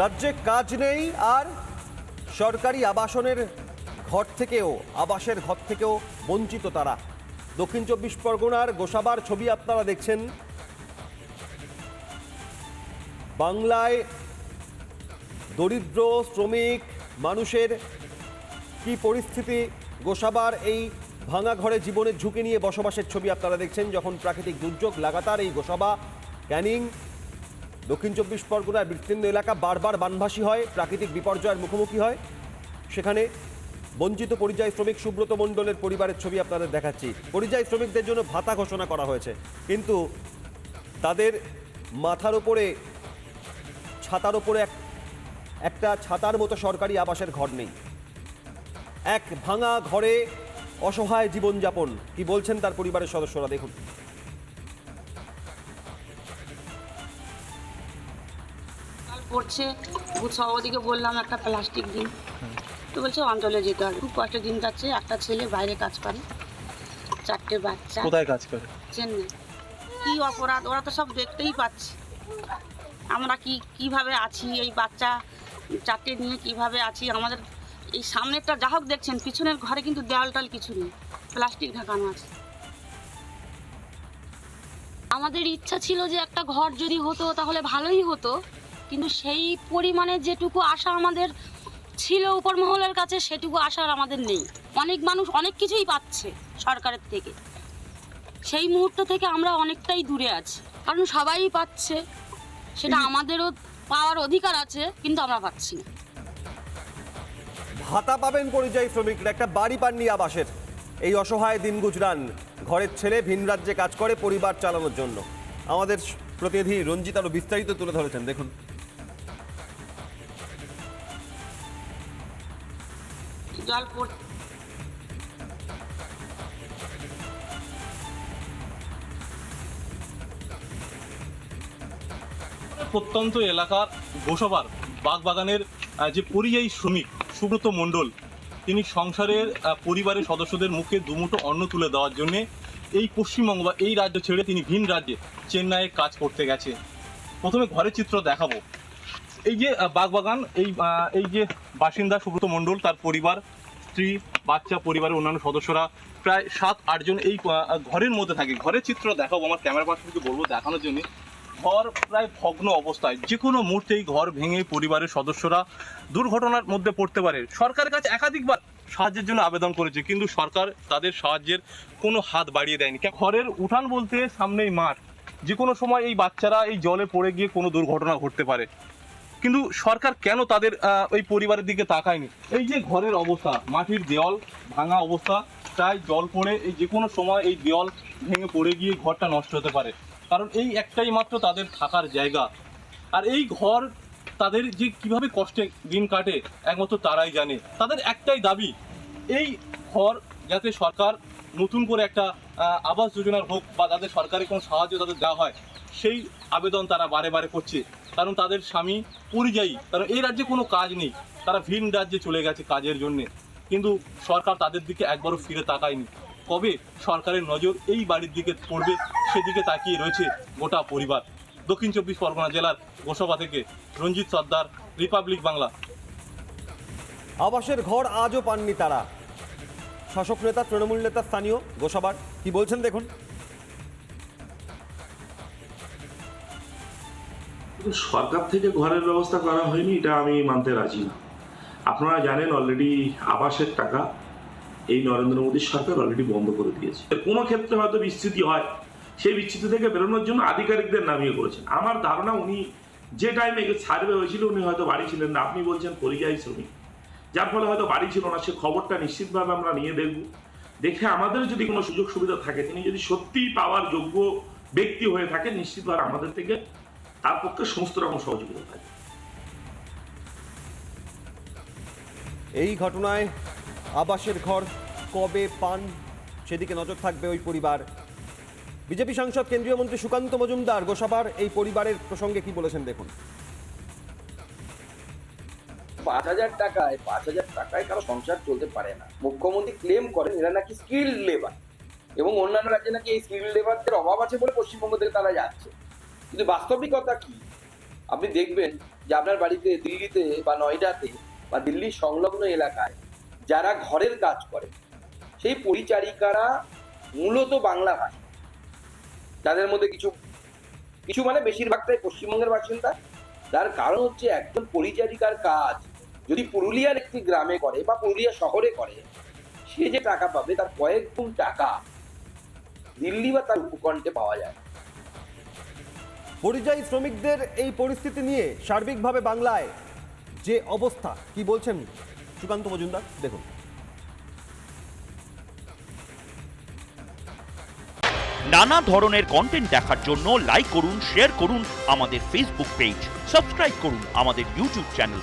রাজ্যে কাজ নেই আর সরকারি আবাসনের ঘর থেকেও, আবাসের ঘর থেকেও বঞ্চিত তারা। দক্ষিণ চব্বিশ পরগনার গোসাবার ছবি আপনারা দেখছেন। বাংলায় দরিদ্র শ্রমিক মানুষের কি পরিস্থিতি? গোসাবার এই ভাঙা ঘরে জীবনের ঝুঁকি নিয়ে বসবাসের ছবি আপনারা দেখছেন, যখন প্রাকৃতিক দুর্যোগ, লাগাতার এই গোসাবা, ক্যানিং দক্ষিণ চব্বিশ পরগনার বিস্তীর্ণ এলাকা বারবার বানভাসী হয়, প্রাকৃতিক বিপর্যয়ের মুখোমুখি হয়। সেখানে বঞ্চিত পরিযায়ী শ্রমিক সুব্রত মণ্ডলের পরিবারের ছবি আপনাদের দেখাচ্ছি। পরিযায়ী শ্রমিকদের জন্য ভাতা ঘোষণা করা হয়েছে। কিন্তু তাদের মাথার ওপরে ছাতার ওপরে এক, একটা ছাতার মতো সরকারি আবাসের ঘর নেই। এক ভাঙা ঘরে অসহায় জীবনযাপন। কি বলছেন তার পরিবারের সদস্যরা দেখুন। পড়ছে বুথ সভাপতিকে বললাম একটা প্লাস্টিক দিন। তো বলছে অঞ্চলে যেতে হবে। খুব কষ্টের দিন যাচ্ছে একটা ছেলে বাইরে কাজ করে চারটে বাচ্চা। কোথায় কাজ করে? চেন্নাই। কি অপরাধ? ওরা তো সব দেখতেই পাচ্ছে। আমরা কি কীভাবে আছি? এই বাচ্চা চারটে নিয়ে কীভাবে আছি? আমাদের এই সামনেরটা যা হোক দেখছেন পিছনের ঘরে কিন্তু দেওয়াল টাল কিছু নেই। প্লাস্টিক ঢাকানো আছে। আমাদের ইচ্ছা ছিল যে একটা ঘর যদি হতো তাহলে ভালোই হতো। কিন্তু সেই পরিমাণে যেটুকু আশা আমাদের ছিল উপর মহলের কাছে সেটুকু আশার আমাদের নেই। অনেক মানুষ অনেক কিছুই পাচ্ছে সরকারের থেকে। সেই মুহূর্ত থেকে আমরা অনেকটাই দূরে আছি। কারণ সবাই পাচ্ছে সেটা আমাদেরও পাওয়ার অধিকার আছে কিন্তু আমরা পাচ্ছি না। ভাতা পাবেন পরিযায়ী শ্রমিকরা একটা বাড়ি পাননি আবাসের। এই অসহায় দিন গুজরান ঘরের ছেলে ভিন রাজ্যে কাজ করে পরিবার চালানোর জন্য। আমাদের প্রতিনিধি রঞ্জিত আরও বিস্তারিত তুলে ধরেছেন দেখুন। জল পড়। প্রত্যন্ত এলাকার গোসাবার বাগবাগানের যে পরিযায়ী শ্রমিক সুব্রত মণ্ডল, তিনি সংসারের পরিবারের সদস্যদের মুখে দুমুঠো অন্ন তুলে দেওয়ার জন্য এই পশ্চিমবঙ্গ বা এই রাজ্য ছেড়ে তিনি ভিন রাজ্যে চেন্নাইয়ে কাজ করতে গেছে প্রথমে ঘরের চিত্র দেখাবো। এই যে বাগবাগান, এই এই যে বাসিন্দা সুব্রত মণ্ডল, তার পরিবার স্ত্রী, বাচ্চা, পরিবারের অন্যান্য সদস্যরা প্রায় সাত আটজন এই ঘরের মধ্যে থাকে। ঘরের চিত্র দেখাবো, আমার ক্যামেরা পার্সনকে বলব দেখানোর জন্য। ঘর প্রায় ভগ্ন অবস্থায়। যে কোনো মুহূর্তেই ঘর ভেঙে পরিবারের সদস্যরা দুর্ঘটনার মধ্যে পড়তে পারে। সরকারের কাছে একাধিকবার সাহায্যের জন্য আবেদন করেছে, কিন্তু সরকার তাদের সাহায্যের কোনো হাত বাড়িয়ে দেয়নি। ঘরের উঠান বলতে সামনেই মাঠ। যে কোনো সময় এই বাচ্চারা এই জলে পড়ে গিয়ে কোনো দুর্ঘটনা ঘটতে পারে। কিন্তু সরকার কেন তাদের ওই পরিবারের দিকে তাকায়নি? এই যে ঘরের অবস্থা, মাটির দেওয়াল ভাঙা অবস্থা, প্রায় জল পড়ে, এই যে কোনো সময় এই দেওয়াল ভেঙে পড়ে গিয়ে ঘরটা নষ্ট হতে পারে। কারণ এই একটাই মাত্র তাদের থাকার জায়গা। আর এই ঘর তাদের যে কীভাবে কষ্টে দিন কাটে, একমাত্র তারাই জানে। তাদের একটাই দাবি, এই ঘর যাতে সরকার নতুন করে একটা আবাস যোজনার হোক বা তাদের সরকারি কোনো সাহায্য তাদের দেওয়া হয়, সেই আবেদন তারা বারে বারে করছে। কারণ তাদের স্বামী পরিযায়ী, কারণ এই রাজ্যে কোনো কাজ নেই। তারা ভিন রাজ্যে চলে গেছে কাজের জন্যে। কিন্তু সরকার তাদের দিকে একবারও ফিরে তাকায়নি। কবে সরকারের নজর এই বাড়ির দিকে পড়বে, সেদিকে তাকিয়ে রয়েছে গোটা পরিবার। দক্ষিণ চব্বিশ পরগনা জেলার গোসভা থেকে রঞ্জিত সর্দার, রিপাবলিক বাংলা। আবাসের ঘর আজও পাননি তারা। শাসক নেতা, তৃণমূল নেতা, স্থানীয় গোসাবার, কি বলছেন দেখুন। সরকার থেকে ঘরের ব্যবস্থা করা হয়নি, এটা আমি মানতে রাজি না। আপনারা জানেন অলরেডি আবাসের টাকা এই নরেন্দ্র মোদীর সরকার অলরেডি বন্ধ করে দিয়েছে। কোনো ক্ষেত্রে হয়তো বিস্তৃতি হয়, সেই বিস্তৃতি থেকে বেরোনোর জন্য আধিকারিকদের নামিয়ে করেছেন আমার ধারণা উনি যে টাইমে সার্ভে হয়েছিল, উনি হয়তো বাড়ি ছিলেন না। আপনি বলছেন পরিযায়ী শ্রমিক। যার ফলে হয়তো বাড়ি ছিল না, সে খবরটা নিশ্চিতভাবে আমরা নিয়ে দেখব। দেখে আমাদের যদি কোনো সুযোগ সুবিধা থাকে, তিনি যদি সত্যিই পাওয়ার যোগ্য ব্যক্তি হয়ে থাকেন, নিশ্চিতভাবে আমাদের থেকে তার পক্ষে সমস্ত রকম সহযোগিতা থাকে এই ঘটনায় আবাসের ঘর কবে পান? সেদিকে নজর থাকবে ওই পরিবার। বিজেপি সাংসদ, কেন্দ্রীয় মন্ত্রী সুকান্ত মজুমদার গোসাবার এই পরিবারের প্রসঙ্গে কি বলেছেন দেখুন। পাঁচ হাজার টাকায়, পাঁচ হাজার টাকায় কারও সংসার চলতে পারে না। মুখ্যমন্ত্রী ক্লেম করেন এরা নাকি স্কিল লেবার এবং অন্যান্য রাজ্যে নাকি এই স্কিল লেবারদের অভাব আছে বলে পশ্চিমবঙ্গ থেকে তারা যাচ্ছে কিন্তু বাস্তবিকতা কি? আপনি দেখবেন যে আপনার বাড়িতে দিল্লিতে বা নয়ডাতে বা দিল্লির সংলগ্ন এলাকায় যারা ঘরের কাজ করে, সেই পরিচারিকারা মূলত বাংলা ভাষা। তাদের মধ্যে কিছু কিছু মানে বেশিরভাগটাই পশ্চিমবঙ্গের বাসিন্দা। তার কারণ হচ্ছে একজন পরিচারিকার কাজ যদি পুরুলিয়ার একটি গ্রামে করে বা পুরুলিয়া শহরে করে সে যে টাকা পাবে তার কয়েক গুণ টাকা দিল্লি বা তার উপকণ্ঠে পাওয়া যায়। পরিযায়ী শ্রমিকদের এই পরিস্থিতি নিয়ে সার্বিকভাবে বাংলায় যে অবস্থা কি বলছেন সুকান্ত মজুমদার? দেখুন। নানা ধরনের কন্টেন্ট দেখার জন্য লাইক করুন শেয়ার করুন আমাদের ফেসবুক পেজ সাবস্ক্রাইব করুন আমাদের ইউটিউব চ্যানেল